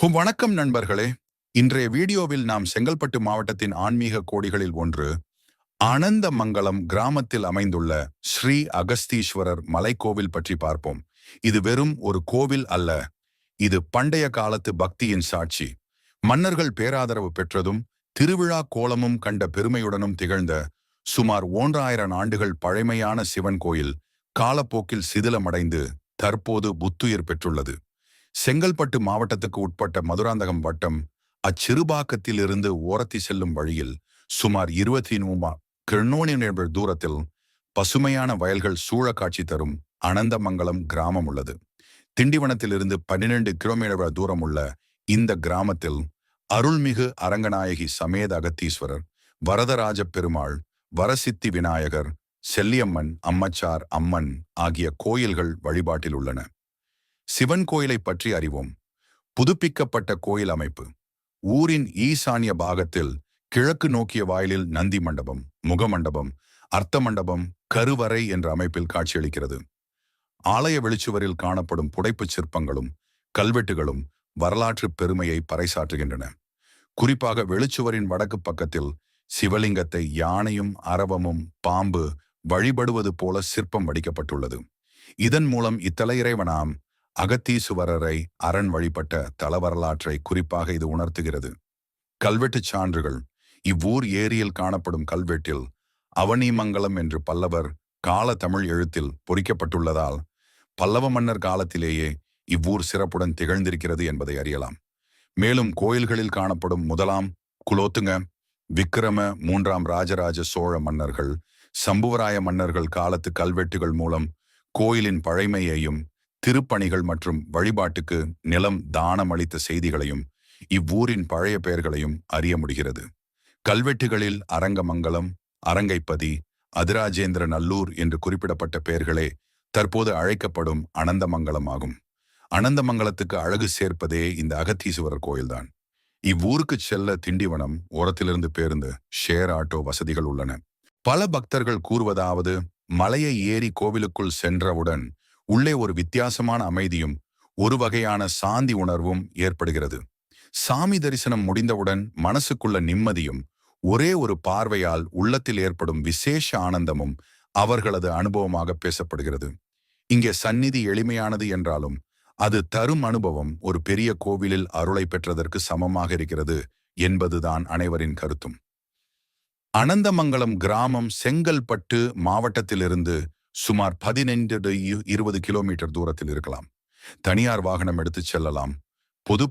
ஹும் வணக்கம் நண்பர்களே. இன்றைய வீடியோவில் நாம் செங்கல்பட்டு மாவட்டத்தின் ஆன்மீக கோடிகளில் ஒன்று ஆனந்தமங்கலம் கிராமத்தில் அமைந்துள்ள ஸ்ரீ அகஸ்தீஸ்வரர் மலைக்கோவில் பற்றி பார்ப்போம். இது வெறும் ஒரு கோவில் அல்ல. இது பண்டைய காலத்து பக்தியின் சாட்சி. மன்னர்கள் பேராதரவு பெற்றதும் திருவிழா கோலமும் கண்ட பெருமையுடனும் திகழ்ந்த சுமார் ஒன்றாயிரம் ஆண்டுகள் பழமையான சிவன் கோயில் காலப்போக்கில் சிதிலமடைந்து தற்போது புத்துயிர் பெற்றுள்ளது. செங்கல்பட்டு மாவட்டத்துக்கு உட்பட்ட மதுராந்தகம் வட்டம் அச்சிறுபாக்கத்திலிருந்து ஓரத்தி செல்லும் வழியில் சுமார் இருபத்தி நூமா கிருணோனியர் தூரத்தில் பசுமையான வயல்கள் சூழ காட்சி தரும் அனந்தமங்கலம் கிராமம் உள்ளது. திண்டிவனத்திலிருந்து பன்னிரண்டு கிலோமீட்டர் தூரம் உள்ள இந்த கிராமத்தில் அருள்மிகு அரங்கநாயகி சமேத அகத்தீஸ்வரர் வரதராஜ பெருமாள் வரசித்தி விநாயகர் செல்லியம்மன் அம்மச்சார் அம்மன் ஆகிய கோயில்கள் வழிபாட்டில் உள்ளன. சிவன் கோயிலை பற்றி அறிவோம். புதுப்பிக்கப்பட்ட கோயில் அமைப்பு. ஊரின் ஈசானிய பாகத்தில் கிழக்கு நோக்கிய வாயிலில் நந்தி மண்டபம் முகமண்டபம் அர்த்த மண்டபம் கருவறை என்ற அமைப்பில் காட்சியளிக்கிறது. ஆலய வெளிச்சுவரில் காணப்படும் புடைப்புச் சிற்பங்களும் கல்வெட்டுகளும் வரலாற்று பெருமையை பறைசாற்றுகின்றன. குறிப்பாக வெளிச்சுவரின் வடக்கு பக்கத்தில் சிவலிங்கத்தை யானையும் அரவமும் பாம்பு வழிபடுவது போல சிற்பம் வடிக்கப்பட்டுள்ளது. இதன் மூலம் இத்தல இறைவனாம் அகத்தீசுவரரை அரண் வழிபட்ட தல வரலாற்றை குறிப்பாக இது உணர்த்துகிறது. கல்வெட்டுச் சான்றுகள். இவ்வூர் ஏரியில் காணப்படும் கல்வெட்டில் அவனிமங்கலம் என்று பல்லவர் கால தமிழ் எழுத்தில் பொறிக்கப்பட்டுள்ளதால் பல்லவ மன்னர் காலத்திலேயே இவ்வூர் சிறப்புடன் திகழ்ந்திருக்கிறது என்பதை அறியலாம். மேலும் கோயில்களில் காணப்படும் முதலாம் குலோத்துங்க விக்கிரம மூன்றாம் ராஜராஜ சோழ மன்னர்கள் சம்புவராய மன்னர்கள் காலத்து கல்வெட்டுகள் மூலம் கோயிலின் பழைமையையும் திருப்பணிகள் மற்றும் வழிபாட்டுக்கு நிலம் தானம் அளித்த செய்திகளையும் இவ்வூரின் பழைய பெயர்களையும் அறிய முடிகிறது. கல்வெட்டுகளில் அரங்கமங்கலம் அரங்கைப்பதி அதிராஜேந்திர நல்லூர் என்று குறிப்பிடப்பட்ட பெயர்களே தற்போது அழைக்கப்படும் அனந்தமங்கலம் ஆகும் அனந்தமங்கலத்துக்கு அழகு சேர்ப்பதே இந்த அகத்தீசுவரர் கோயில்தான். இவ்வூருக்கு செல்ல திண்டிவனம் ஓரத்திலிருந்து பேருந்து ஷேர் ஆட்டோ வசதிகள் உள்ளன. பல பக்தர்கள் கூறுவதாவது மலையை ஏறி கோவிலுக்குள் சென்றவுடன் உள்ளே ஒரு வித்தியாசமான அமைதியும் ஒரு வகையான சாந்தி உணர்வும் ஏற்படுகிறது. சாமி தரிசனம் முடிந்தவுடன் மனசுக்குள்ள நிம்மதியும் ஒரே ஒரு பார்வையால் உள்ளத்தில் ஏற்படும் விசேஷ ஆனந்தமும் அவர்களது அனுபவமாக பேசப்படுகிறது. இங்கே சந்நிதி எளிமையானது என்றாலும் அது தரும் அனுபவம் ஒரு பெரிய கோவிலில் அருளை பெற்றதற்கு சமமாக இருக்கிறது என்பதுதான் அனைவரின் கருத்தும். அனந்தமங்கலம் கிராமம் செங்கல்பட்டு மாவட்டத்திலிருந்து சுமார் பதினைந்து இருபது கிலோமீட்டர் தூரத்தில் இருக்கலாம். தனியார் வாகனம் எடுத்துச் செல்லலாம். பொது